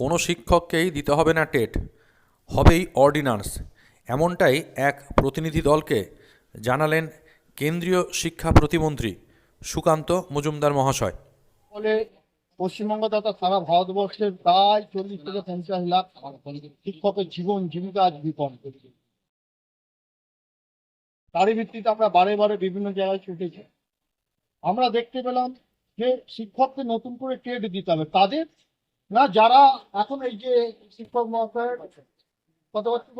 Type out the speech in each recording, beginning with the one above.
কোনো শিক্ষককেই দিতে হবে না টেট, হবেই অর্ডিন্যান্স। এমনটাই এক প্রতিনিধি দলকে জানালেন কেন্দ্রীয় শিক্ষা প্রতিমন্ত্রী সুকান্ত মজুমদার মহাশয়। ফলে পশ্চিমবঙ্গ তথা সারা ভারতবর্ষের প্রায় চল্লিশ থেকে পঞ্চাশ লাখ শিক্ষকের জীবন, জীবিকা আজ বিপন্ন। তারই ভিত্তিতে আমরা বারে বারে বিভিন্ন জায়গায় ছুটেছি। আমরা দেখতে পেলাম যে শিক্ষককে নতুন করে টেট দিতে হবে। তাদের না যারা এখন এই যে শিক্ষক মহাশয়ের কত বছর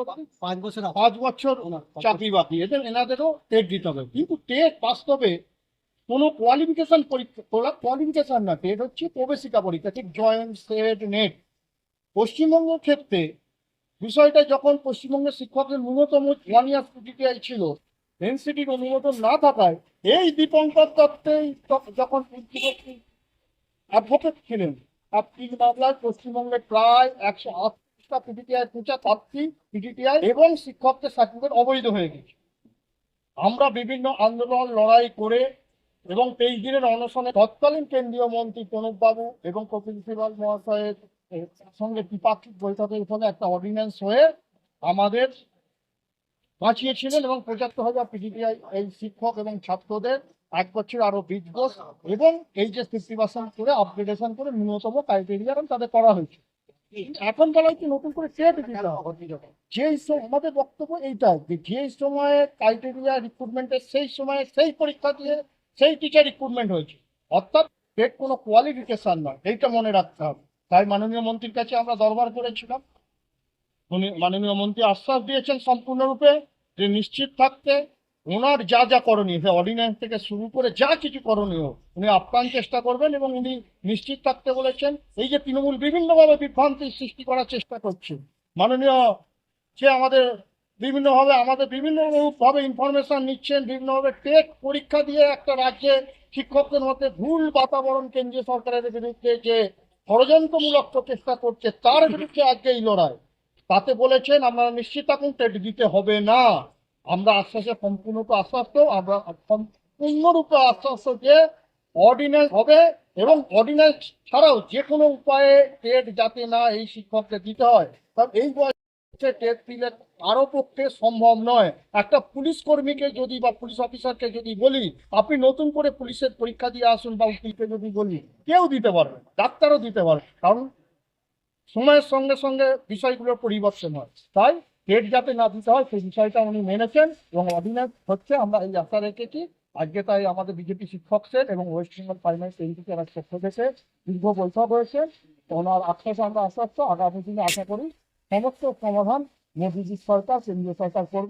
পাঁচ বছর পাঁচ বছর চাকরি বাকি এদের এনাদেরও টেট দিতে হবে। কিন্তু টেট বাস্তবে কোনো কোয়ালিফিকেশন পরীক্ষা কোয়ালিফিকেশন না। টেট হচ্ছে প্রবেশিকা পরীক্ষা ঠিক জয়েন্ট সেট নেট পশ্চিমবঙ্গের ক্ষেত্রে বিষয়টা যখন পশ্চিমবঙ্গের শিক্ষকদের ন্যূনতম ওয়ান ইয়ার পিটিআই ছিল এনসিটির অনুমোদন না থাকায় এই দীপঙ্কর দত্তেই যখন অ্যাডভোকেট ছিলেন আপনি মামলায় পশ্চিমবঙ্গে প্রায় একশো আটটা পিটিআই পঁচাত্তরটি পিটিআই এবং শিক্ষকদের সার্টিফিকেট অবৈধ হয়ে গেছে। আমরা বিভিন্ন আন্দোলন, লড়াই করে এবং তেইশ দিনের অনশনে তৎকালীন কেন্দ্রীয় মন্ত্রী প্রণববাবু এবং কপিল সিবাল মহাশয়ের সঙ্গে দ্বিপাক্ষিক বৈঠকের ফলে একটা অর্ডিন্যান্স হয়ে আমাদের বাঁচিয়েছিলেন এবং পঁচাত্তর হাজার পিডিপিআই এই শিক্ষক এবং ছাত্রদের এক বছর আরও বিদ্যুৎ এবং এই যে ফিফটি পার্সেন্ট করে আপগ্রেডেশন করে ন্যূনতম ক্রাইটেরিয়া তাদের করা হয়েছে। এখন বলা হচ্ছে নতুন করে হবে যেই আমাদের বক্তব্য এইটাই যে সময়ে ক্রাইটেরিয়া রিক্রুটমেন্টের সেই সময়ে সেই পরীক্ষা দিয়ে সেই টিচার রিক্রুটমেন্ট হয়েছে। অর্থাৎ টেট কোনো কোয়ালিফিকেশন নয়, এইটা মনে রাখতে হবে। তাই মাননীয় মন্ত্রীর কাছে আমরা দরবার করেছিলাম। উনি মাননীয় মন্ত্রী আশ্বাস দিয়েছেন সম্পূর্ণরূপে যে নিশ্চিত থাকতে ওনার যা যা করণীয় অর্ডিন্যান্স থেকে শুরু করে যা কিছু করণীয়, উনি আপ্রাণ চেষ্টা করবেন এবং উনি নিশ্চিত থাকতে বলেছেন, এই যে তৃণমূল বিভিন্নভাবে বিভ্রান্তির সৃষ্টি করার চেষ্টা করছে। মাননীয় যে আমাদের বিভিন্নভাবে, আমাদের বিভিন্ন ভাবে ইনফরমেশন নিচ্ছেন, বিভিন্নভাবে টেক পরীক্ষা দিয়ে একটা রাজ্যে শিক্ষকদের মধ্যে ভুল বাতাবরণ কেন্দ্রীয় সরকারের বিরুদ্ধে যে ষড়যন্ত্রমূলক প্রচেষ্টা করছে, তার বিরুদ্ধে আজকে এই লড়াই। তাতে বলেছেন, আপনারা নিশ্চিত থাকুন, টেট দিতে হবে না। আমরা আশ্বাসে সম্পূর্ণরূপে আশ্বস্ত আমরা সম্পূর্ণরূপে আশ্বস্ত যে অর্ডিন্যান্স হবে এবং অর্ডিন্যান্স ছাড়াও যে কোনো উপায়ে টেট যাতে না এই শিক্ষককে দিতে হয়, কারণ এই বয়সে টেট দিলে কারও পক্ষে সম্ভব নয়। একটা পুলিশ কর্মীকে যদি বা পুলিশ অফিসারকে যদি বলি, আপনি নতুন করে পুলিশের পরীক্ষা দিয়ে আসুন বা উকিলকে যদি বলি, কেউ দিতে পারবে ডাক্তারও দিতে পারবে কারণ সময়ের সঙ্গে সঙ্গে বিষয়গুলোর পরিবর্তন হয়। তাই টেট যাতে না দিতে হয়, সেই বিষয়টা উনি মেনেছেন এবং অর্ডিন্যান্স হচ্ছে। আমরা এই আশা রেখেছি। আজকে তাই আমাদের বিজেপি শিক্ষক সেট এবং ওয়েস্ট বেঙ্গল প্রাইমারি টেরিটিকে পক্ষ থেকে দীর্ঘ বৈঠক হয়েছে। ওনার আশ্বাস আমরা আশ্বাস আগামী দিনে আশা করি সমস্ত সমাধান মোদীজি সরকার, কেন্দ্রীয় সরকার করবে।